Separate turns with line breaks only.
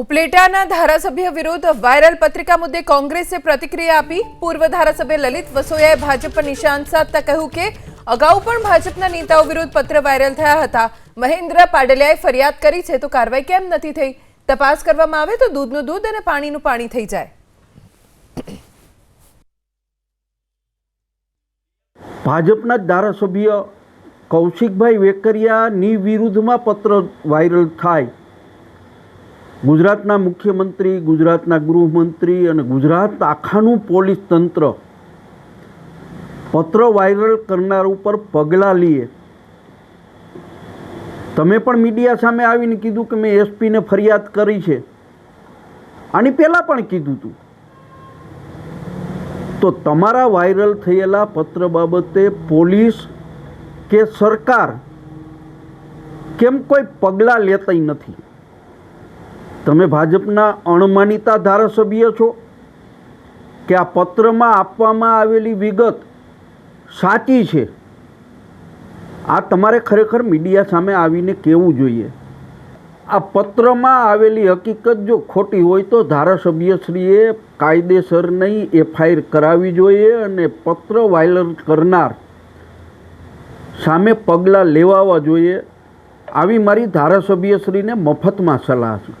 ઉપલેટાના ધારાસભ્ય વિરુદ્ધ વાયરલ પત્રિકા મુદ્દે કોંગ્રેસે પ્રતિક્રિયા આપી. પૂર્વ ધારાસભ્ય લલિત વસોયાએ ભાજપ પર નિશાન સાધતા કહ્યું કે, અગાઉ પણ ભાજપના નેતાઓ વિરુદ્ધ પત્ર વાયરલ થયા હતા. મહેન્દ્ર પાડલિયાએ ફરિયાદ કરી છે તો કાર્યવાહી કેમ નથી થઈ? તપાસ કરવામાં આવે તો દૂધનું દૂધ અને પાણીનું પાણી થઈ જાય.
ભાજપના ધારાસભ્ય કૌશિકભાઈ વેકરિયાની વિરુદ્ધમાં પત્ર વાયરલ થાય ગુજરાતના મુખ્યમંત્રી, ગુજરાતના ગૃહમંત્રી અને ગુજરાત આખાનું પોલીસ તંત્ર પત્ર વાયરલ કરનાર ઉપર પગલાં લઈએ તમે પણ મીડિયા સામે આવીને કીધું કે મેં એસપીને ફરિયાદ કરી છે. આની પહેલાં પણ કીધું હતું તો તમારા વાયરલ થયેલા પત્ર બાબતે પોલીસ કે સરકાર કેમ કોઈ પગલાં લેતી નથી? તમે ભાજપના અણમાનીતા ધારાસભ્ય છો કે આ પત્રમાં આપવામાં આવેલી વિગત સાચી છે? આ તમારે ખરેખર મીડિયા સામે આવીને કહેવું જોઈએ? આ પત્રમાં આવેલી હકીકત જો ખોટી હોય તો ધારાસભ્યશ્રીએ કાયદેસર નહીં એફઆઈઆર કરાવવી જોઈએ અને પત્ર વાયરલ કરનાર સામે પગલાં લેવાવા જોઈએ. આવી મારી ધારાસભ્યશ્રીને મફતમાં સલાહ છે.